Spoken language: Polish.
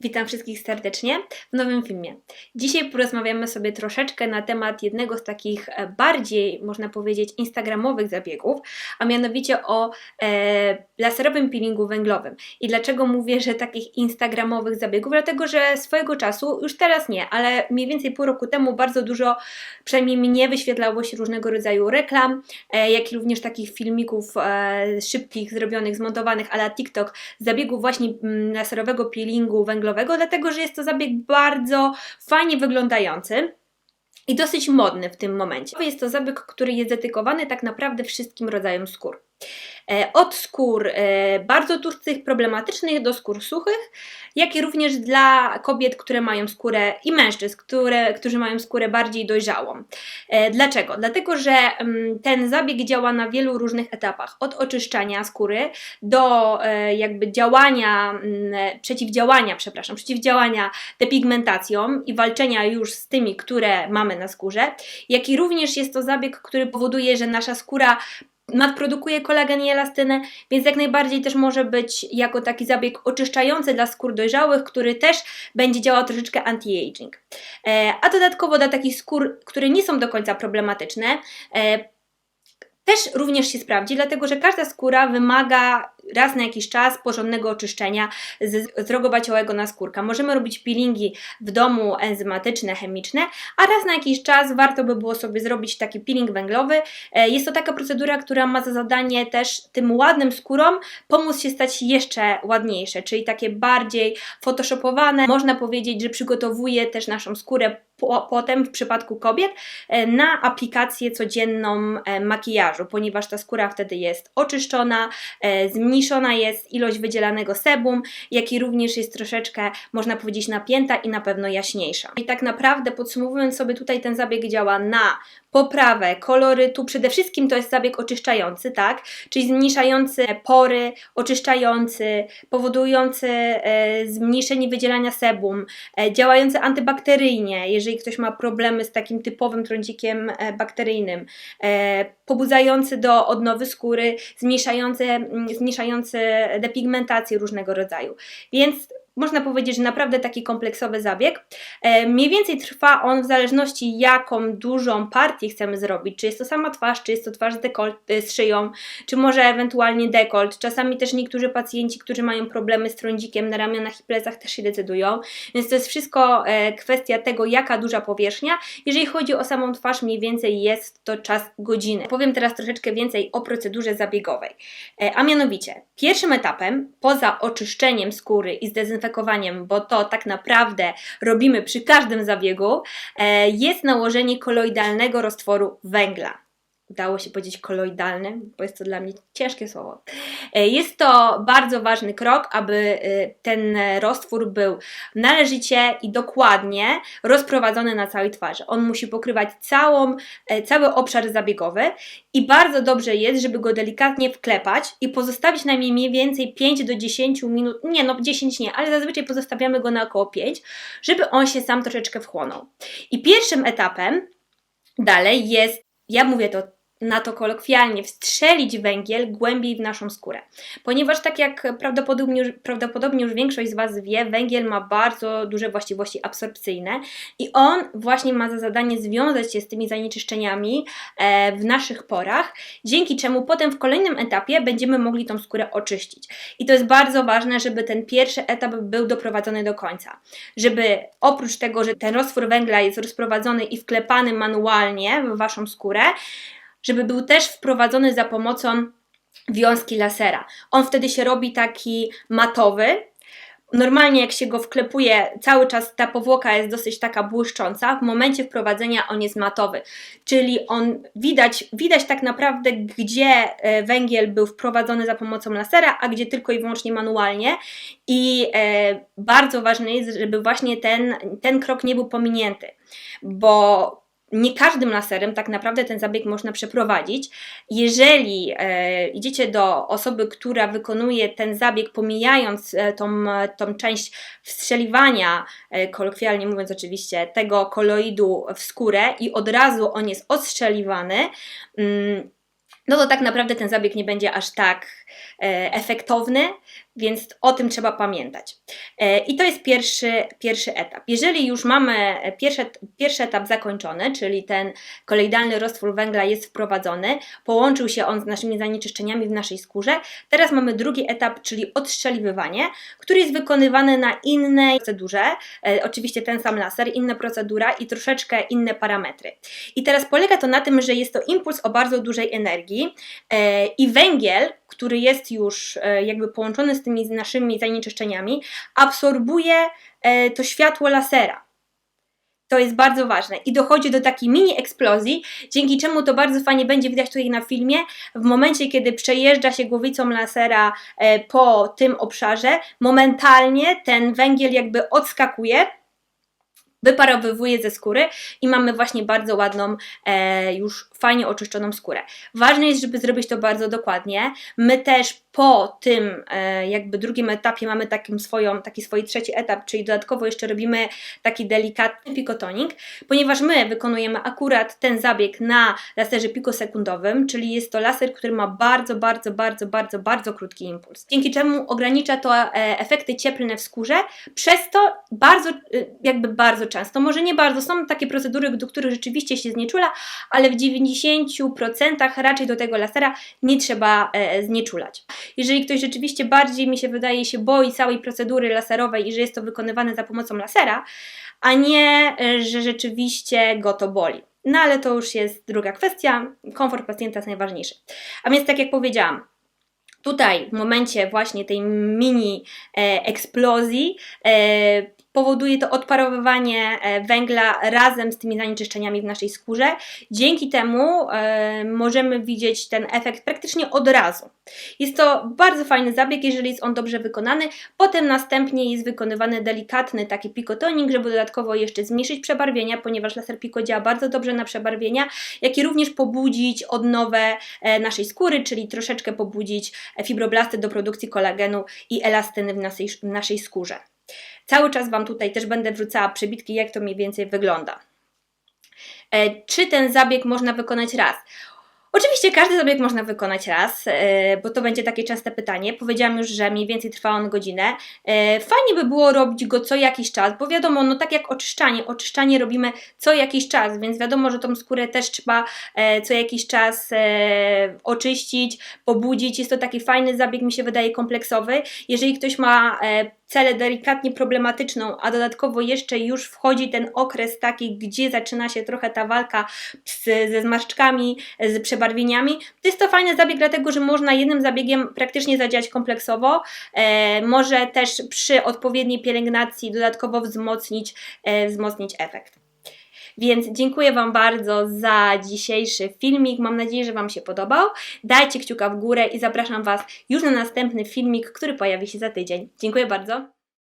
Witam wszystkich serdecznie w nowym filmie. Dzisiaj porozmawiamy sobie troszeczkę na temat jednego z takich e, bardziej, można powiedzieć, instagramowych zabiegów, a mianowicie o e, laserowym peelingu węglowym. I dlaczego mówię, że takich instagramowych zabiegów? Dlatego, że swojego czasu, już teraz nie, ale mniej więcej pół roku temu bardzo dużo, przynajmniej mnie wyświetlało się różnego rodzaju reklam, e, jak i również takich filmików e, szybkich, zrobionych, zmontowanych, ale TikTok, zabiegów właśnie mm, laserowego peelingu węglowego dlatego że jest to zabieg bardzo fajnie wyglądający. I dosyć modny w tym momencie. Jest to zabieg, który jest dedykowany tak naprawdę wszystkim rodzajom skór. E, od skór e, bardzo tłustych, problematycznych do skór suchych, jak i również dla kobiet, które mają skórę i mężczyzn, które, którzy mają skórę bardziej dojrzałą. E, dlaczego? Dlatego, że mm, ten zabieg działa na wielu różnych etapach. Od oczyszczania skóry do jakby działania, mm, przeciwdziałania, przepraszam, przeciwdziałania depigmentacją i walczenia już z tymi, które mamy na skórze, jak i również jest to zabieg, który powoduje, że nasza skóra nadprodukuje kolagen i elastynę, więc jak najbardziej też może być jako taki zabieg oczyszczający dla skór dojrzałych, który też będzie działał troszeczkę anti-aging. E, a dodatkowo dla takich skór, które nie są do końca problematyczne, e, też również się sprawdzi, dlatego że każda skóra wymaga raz na jakiś czas porządnego oczyszczenia z drogowaciałego naskórka. Możemy robić peelingi w domu enzymatyczne, chemiczne, a raz na jakiś czas warto by było sobie zrobić taki peeling węglowy. E, jest to taka procedura, która ma za zadanie też tym ładnym skórom pomóc się stać jeszcze ładniejsze, czyli takie bardziej photoshopowane. Można powiedzieć, że przygotowuje też naszą skórę po, potem w przypadku kobiet e, na aplikację codzienną e, makijażu, ponieważ ta skóra wtedy jest oczyszczona, zmniejszona zmniejszona jest ilość wydzielanego sebum, jak i również jest troszeczkę, można powiedzieć, napięta i na pewno jaśniejsza. I tak naprawdę podsumowując sobie tutaj ten zabieg działa na poprawę kolorytu, przede wszystkim to jest zabieg oczyszczający, tak? Czyli zmniejszający pory, oczyszczający, powodujący e, zmniejszenie wydzielania sebum, e, działający antybakteryjnie, jeżeli ktoś ma problemy z takim typowym trądzikiem e, bakteryjnym, e, pobudzający do odnowy skóry, zmniejszający, mm, zmniejszający depigmentację różnego rodzaju. Więc można powiedzieć, że naprawdę taki kompleksowy zabieg. E, mniej więcej trwa on w zależności jaką dużą partię chcemy zrobić, czy jest to sama twarz, czy jest to twarz z, dekolt, e, z szyją, czy może ewentualnie dekolt. Czasami też niektórzy pacjenci, którzy mają problemy z trądzikiem na ramionach i plecach też się decydują, więc to jest wszystko e, kwestia tego, jaka duża powierzchnia. Jeżeli chodzi o samą twarz, mniej więcej jest to czas godziny. Powiem teraz troszeczkę więcej o procedurze zabiegowej. A mianowicie, pierwszym etapem, poza oczyszczeniem skóry i zdezynfekcją dezynfekowaniem, bo to tak naprawdę robimy przy każdym zabiegu, e, jest nałożenie koloidalnego roztworu węgla udało się powiedzieć koloidalny, bo jest to dla mnie ciężkie słowo. E, jest to bardzo ważny krok, aby e, ten roztwór był należycie i dokładnie rozprowadzony na całej twarzy. On musi pokrywać całą, e, cały obszar zabiegowy i bardzo dobrze jest, żeby go delikatnie wklepać i pozostawić na mniej więcej 5 do 10 minut, nie no 10 nie, ale zazwyczaj pozostawiamy go na około 5, żeby on się sam troszeczkę wchłonął. I pierwszym etapem dalej jest ja mówię to na to kolokwialnie, wstrzelić węgiel głębiej w naszą skórę. Ponieważ tak jak prawdopodobnie już, prawdopodobnie już większość z Was wie, węgiel ma bardzo duże właściwości absorpcyjne i on właśnie ma za zadanie związać się z tymi zanieczyszczeniami e, w naszych porach, dzięki czemu potem w kolejnym etapie będziemy mogli tą skórę oczyścić. I to jest bardzo ważne, żeby ten pierwszy etap był doprowadzony do końca. Żeby oprócz tego, że ten roztwór węgla jest rozprowadzony i wklepany manualnie w Waszą skórę, żeby był też wprowadzony za pomocą wiązki lasera. On wtedy się robi taki matowy. Normalnie jak się go wklepuje, cały czas ta powłoka jest dosyć taka błyszcząca. W momencie wprowadzenia on jest matowy, czyli on widać, widać tak naprawdę, gdzie e, węgiel był wprowadzony za pomocą lasera, a gdzie tylko i wyłącznie manualnie. I e, bardzo ważne jest, żeby właśnie ten, ten krok nie był pominięty, bo nie każdym laserem tak naprawdę ten zabieg można przeprowadzić. Jeżeli e, idziecie do osoby, która wykonuje ten zabieg, pomijając e, tą, tą część wstrzeliwania, e, kolokwialnie mówiąc oczywiście, tego koloidu w skórę i od razu on jest ostrzeliwany, mm, no to tak naprawdę ten zabieg nie będzie aż tak e, efektowny, Więc o tym trzeba pamiętać. E, I to jest pierwszy, pierwszy etap. Jeżeli już mamy e, pierwszy, pierwszy etap zakończony, czyli ten koloidalny roztwór węgla jest wprowadzony, połączył się on z naszymi zanieczyszczeniami w naszej skórze, teraz mamy drugi etap, czyli odstrzeliwywanie, który jest wykonywany na innej procedurze. E, oczywiście ten sam laser, inna procedura i troszeczkę inne parametry. I teraz polega to na tym, że jest to impuls o bardzo dużej energii i węgiel, który jest już e, jakby połączony z tymi naszymi zanieczyszczeniami, absorbuje e, to światło lasera. To jest bardzo ważne i dochodzi do takiej mini eksplozji, dzięki czemu to bardzo fajnie będzie widać tutaj na filmie. W momencie, kiedy przejeżdża się głowicą lasera e, po tym obszarze, momentalnie ten węgiel jakby odskakuje, wyparowywuje ze skóry i mamy właśnie bardzo ładną, e, już fajnie oczyszczoną skórę. Ważne jest, żeby zrobić to bardzo dokładnie. My też po tym e, jakby drugim etapie mamy takim swoją, taki swój trzeci etap, czyli dodatkowo jeszcze robimy taki delikatny pikotoning, ponieważ my wykonujemy akurat ten zabieg na laserze pikosekundowym, czyli jest to laser, który ma bardzo, bardzo, bardzo, bardzo, bardzo krótki impuls. Dzięki czemu ogranicza to e, efekty cieplne w skórze, przez to bardzo, e, jakby bardzo często, może nie bardzo, są takie procedury, do których rzeczywiście się znieczula, ale w 90% raczej do tego lasera nie trzeba e, znieczulać. Jeżeli ktoś rzeczywiście bardziej, mi się wydaje, się boi całej procedury laserowej i że jest to wykonywane za pomocą lasera, a nie, e, że rzeczywiście go to boli. No ale to już jest druga kwestia. Komfort pacjenta jest najważniejszy. A więc, tak jak powiedziałam, tutaj w momencie właśnie tej mini e, eksplozji e, powoduje to odparowywanie e, węgla razem z tymi zanieczyszczeniami w naszej skórze. Dzięki temu e, możemy widzieć ten efekt praktycznie od razu. Jest to bardzo fajny zabieg, jeżeli jest on dobrze wykonany. Potem następnie jest wykonywany delikatny taki pikotoning, żeby dodatkowo jeszcze zmniejszyć przebarwienia, ponieważ laser piko działa bardzo dobrze na przebarwienia, jak i również pobudzić odnowę e, naszej skóry, czyli troszeczkę pobudzić fibroblasty do produkcji kolagenu i elastyny w naszej, w naszej skórze. Cały czas Wam tutaj też będę wrzucała przebitki, jak to mniej więcej wygląda. E, czy ten zabieg można wykonać raz? Oczywiście każdy zabieg można wykonać raz, e, bo to będzie takie częste pytanie. Powiedziałam już, że mniej więcej trwa on godzinę. E, fajnie by było robić go co jakiś czas, bo wiadomo, no tak jak oczyszczanie, oczyszczanie robimy co jakiś czas, więc wiadomo, że tą skórę też trzeba co jakiś czas oczyścić, pobudzić. Jest to taki fajny zabieg, mi się wydaje kompleksowy. Jeżeli ktoś ma celę delikatnie problematyczną, a dodatkowo jeszcze już wchodzi ten okres taki, gdzie zaczyna się trochę ta walka z, ze zmarszczkami, z przebarwieniami. To jest to fajny zabieg, dlatego że można jednym zabiegiem praktycznie zadziałać kompleksowo. E, może też przy odpowiedniej pielęgnacji dodatkowo wzmocnić, e, wzmocnić efekt. Więc dziękuję Wam bardzo za dzisiejszy filmik. Mam nadzieję, że Wam się podobał. Dajcie kciuka w górę i zapraszam Was już na następny filmik, który pojawi się za tydzień. Dziękuję bardzo.